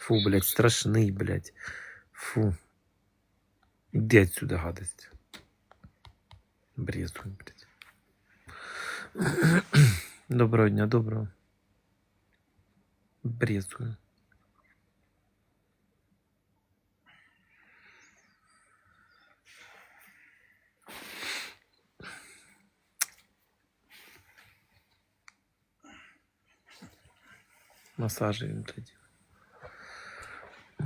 Фу, блядь, страшний, блядь. Фу. Іди отсюда, гадость. Брезгуй, блядь. Доброго дня, доброго. Брезгую. Массажи им.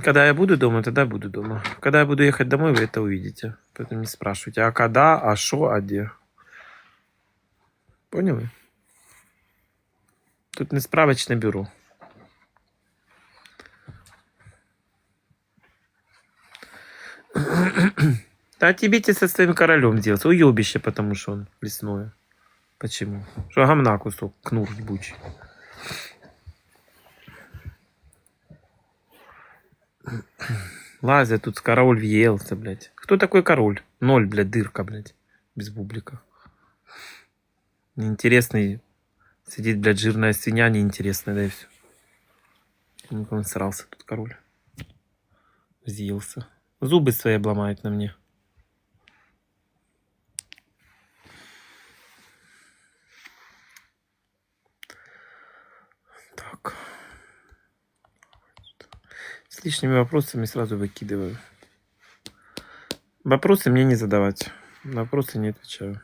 Когда я буду дома, тогда буду дома. Когда я буду ехать домой, вы это увидите. Поэтому не спрашивайте, а когда, а что, а где. Поняли? Тут не справочне бюро. Да тебе со своим королем делать. Уебище, потому что он лесное. Почему? Что гамна кусок, кнур ебучий. Лазя тут король въелся, блядь. Кто такой король? Ноль, блядь, дырка, блядь. Без бублика. Неинтересный. Сидит, блядь, жирная свинья, неинтересная, да и все. Никому срался тут король. Взъелся. Зубы свои обломает на мне. Так. С лишними вопросами сразу выкидываю. Вопросы мне не задавать. На вопросы не отвечаю.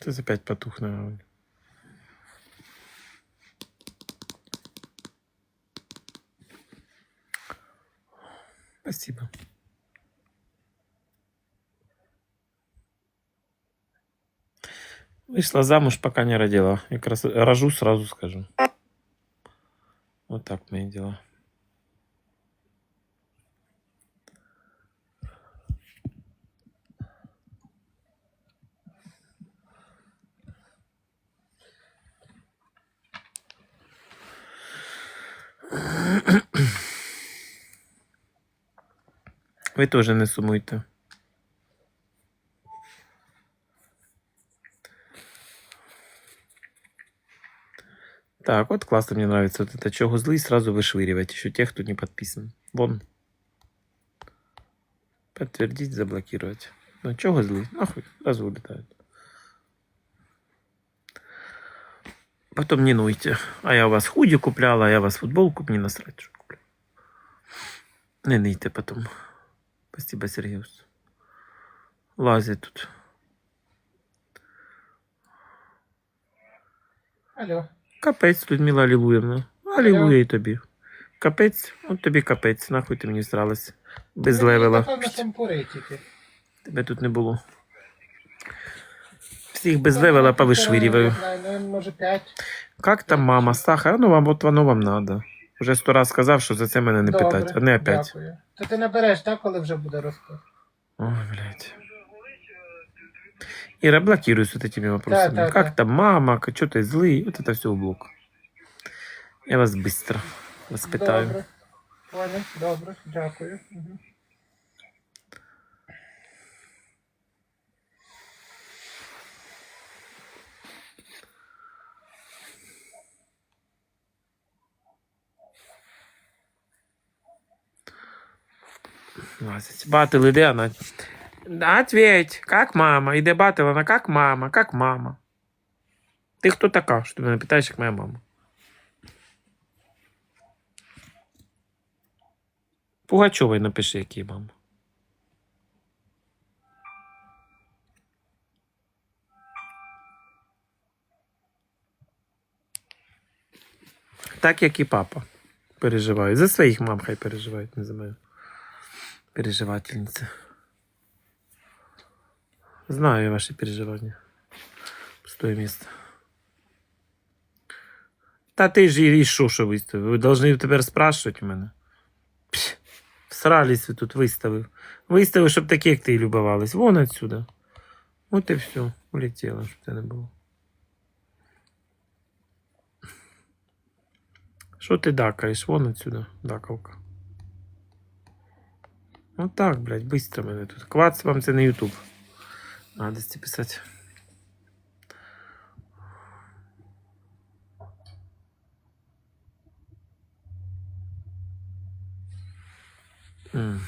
Ты опять потух, наверное. Спасибо. Вышла замуж, пока не родила. И как раз рожу, сразу скажу. Вот так мои дела. Ви теж не сумуйте. Так, вот классно, мне нравится вот это. Чего злый, сразу вышвыривать. Еще тех, кто не подписан. Вон. Подтвердить, заблокировать. Ну, чего злый? Нахуй, сразу улетает. Потом не нуйте. А я у вас худи купляла, а я у вас футболку, мне насрать, що куплю. Не нийте потом. Спасибо, Сергеус. Лазить тут. Алло. Капець, Людмила Алілуєвна. Алілуя й тобі. Капець, от тобі капець, нахуй ти мені здралась. Без левела. Тебе тут не було. Всіх без левела повишвирюваю. Ну. Как там мама, Саха? Ну вам от воно вам надо. Уже сто раз сказав, що за це мене не питать, а не опять. Дякую. То ти набереш, так, коли вже буде розклад? Ой, блядь. Ира, блокируй с вот этими вопросами. Да, да, как да. там мама, что ты злый? Вот это все в блок. Я вас быстро воспитаю. Добре. Понял, добре, дякую. Угу. Лазить. Батл іде, вона. Ответь, как мама? Іде батл, вона как мама, как мама. Ти хто така, що ти мене питаєш, як моя мама? Пугачовой напиши, який мама. Так, як і папа. Переживають. За своїх мам хай переживають, не за мене. Переживательница. Знаю ваши переживания. Пустое место. Та ти ж і що, що виставив? Ви повинні тепер спрашувати у мене. Пш, всрались ви тут виставив. Виставив, щоб такі, як ти, любувались. Вон отсюда. От і все. Улетіло, щоб це не було. Що ти дакаєш? Вон отсюда, дакалка. Ну так, блядь, быстро мене тут. Квац вам це не Ютуб. Гадості писати. М.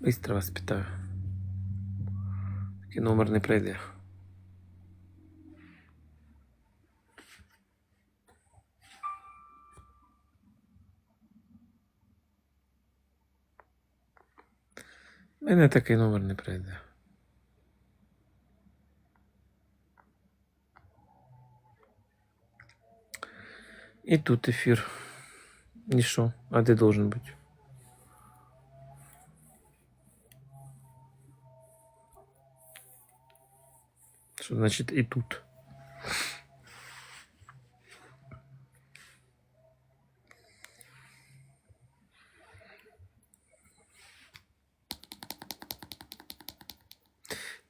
Быстро вас питаю. Такий номер не пройде. У мене такий номер не пройде. І тут ефір. І що? А де должен бути? Що значить і тут?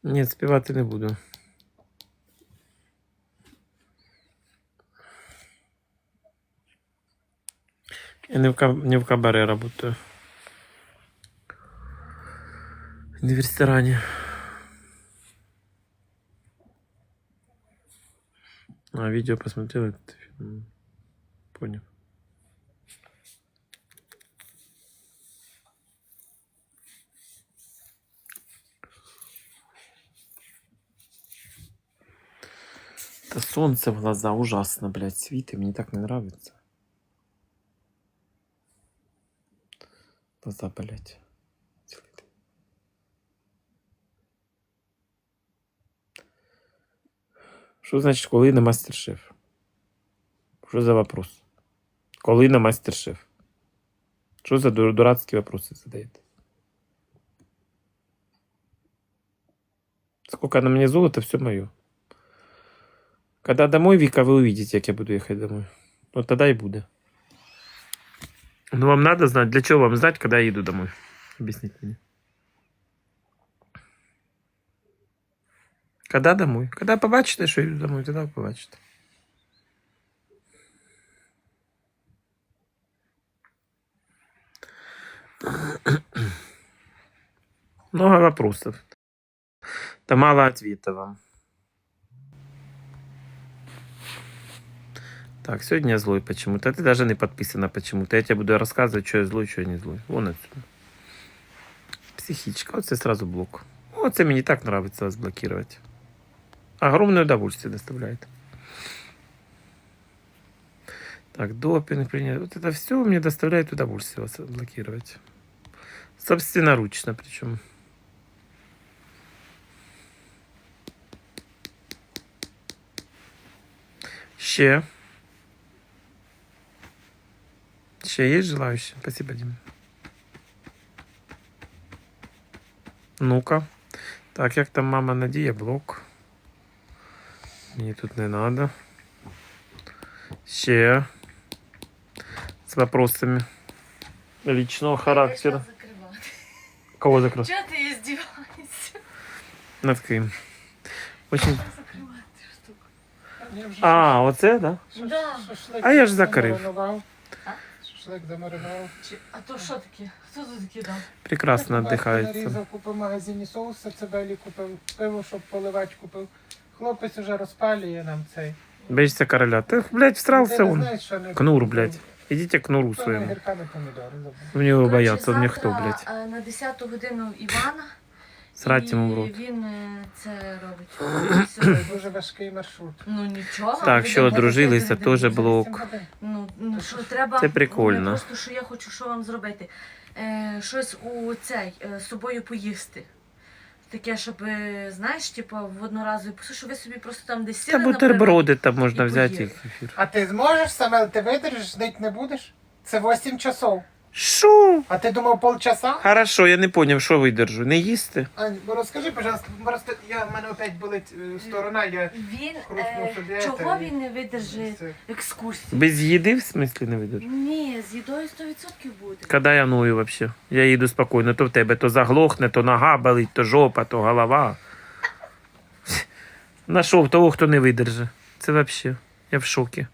Ні, співати не буду. Я не в, не в кабаре работаю. Не в ресторане. А, видео посмотрел. Понял. Да солнце в глаза ужасно, блядь, свит, и мне так не нравится. Глаза, блядь. Цілий день. Що значить, коли на мастер-шеф? Що за вопрос? Коли на мастер-шеф? Що за дур- дурацькі вопроси задаєте? Сколько на мне золота, все мое. Когда домой, Вика, вы увидите, как я буду ехать домой. Вот тогда и буду. Ну, вам надо знать, для чего вам знать, когда я еду домой? Объясните мне. Когда домой? Когда побачите, що я йду домой, тоді побачите. Много вопросов. Да мало ответов вам. Так, сегодня я злой почему-то. А Ты даже не подписана почему-то. Я тебе буду рассказывать, что я злой, что я не злой. Вон отсюда. Психичка. Оце сразу блок. Оце мені так нравится вас блокировать. Огромное удовольствие доставляет. Так, допинг принять. Вот это все мне доставляет удовольствие вас блокировать. Собственноручно причем. Ще. Ще есть желающие? Спасибо, Дим. Ну-ка. Так, як там мама Надія, блок. Мені тут не надо. Ще. З вопросами личного характера. Кого закрыл? Чого ти издеваешься? Над ким? Очень... А, оце, да? Да. А я ж закрив. Шашлик замаринував. А то що таке? Хто тут кидав? Прекрасно Я кубаску. Нарізав, купив в магазині соус цибелі, купив пиво, щоб поливати, купив. Хлопець уже розпалює нам цей. Боишься короля. Ты, блядь, всрался он. Кнур, блядь. Идите к нуру Певно, своему. гірками помідори забув. В него Коротше, боятся, мне кто, завтра, блядь. е, На 10 годину Івана. Срать і в рот. він е, це робить. Дуже важкий маршрут. Ну нічого. Так, що, одружилися, теж блок. Ну, ну що треба. Це прикольно. ну, Просто що я хочу, що вам зробити. Е, щось у цей е, з собою поїсти. Таке, щоб, е, знаєш, типу, в одноразові посу, що ви собі просто там десь сіли, бутерброды там можно и взять поели. их эфир. А ти зможеш, Самел, ти видержиш, нить не будеш? Це 8 часов. Шо? А ти думав полчаса? Хорошо, я не поняв, що видержу. Не їсти? Ань, бо розкажи, пожалуйста, просто я, в мене опять болить е, сторона, я Він е, чого та, він не видержить це- екскурсію? Без їди, в смислі, не видержу? Ні, з їдою 100% буде. Когда я ною вообще? Я їду спокійно, то в тебе то заглохне, то нога болить, то жопа, то голова. Нашов того, хто не видержи. Це вообще. Я в шокі.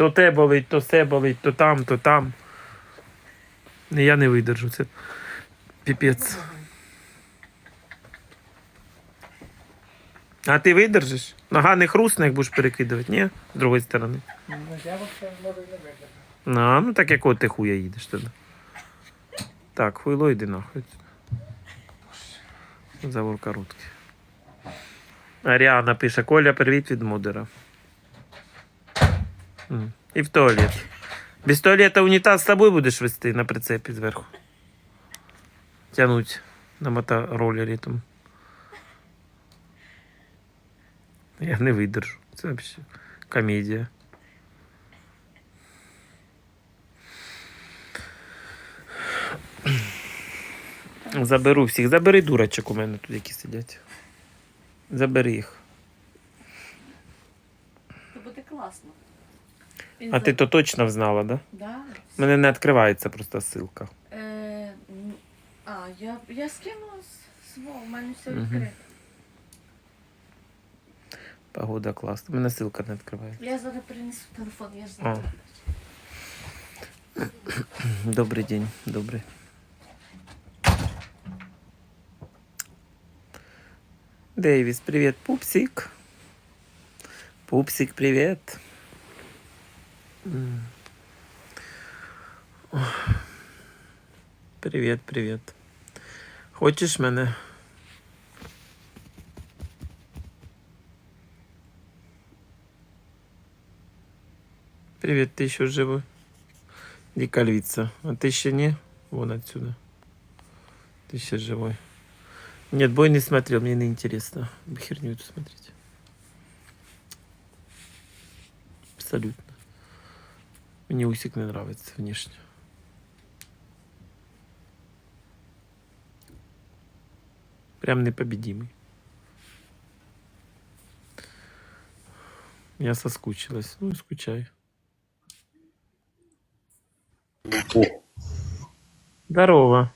То те болить, то все болить, то там, то там. Я не видержу, це піпець. А ти видержиш? Нога не хрустне, як будеш перекидувати, ні? З другої сторони. Ну, я взагалі можу не видержати. А, ну так якого ти хуя їдеш тоді. Так, хуйло йди нахуй. Завор короткий. Аріана пише: Коля, привіт від модера. М. І в туалет. Без туалета унітаз з тобою будеш вести на прицепі зверху. Тянуть на мотороллері там. Я не видержу. Це взагалі комедія. Заберу всіх. Забери дурачок у мене тут, які сидять. Забери їх. Це буде класно. А ти то точно знала, да? Да. У мене не відкривається просто ссылка. Е, м, а, я, я скинула з свого, в мене все Мгм. відкрито. Погода класна. У мене ссылка не відкривається. Я зараз принесу телефон, я ж А. забула. Добрий день, добрий. Дэвис, привет, пупсик. Пупсик, привет. Привет, привет. Хочеш мене? Привет, ты еще живой? Дика львица. А ты еще не? Вон отсюда. Ты еще живой. Нет, бой не смотрел, мне не интересно. Херню эту смотреть. Абсолютно. Мне усик не нравится внешне. Прям непобедимый. Я соскучилась. Ну, и скучай. Здорово.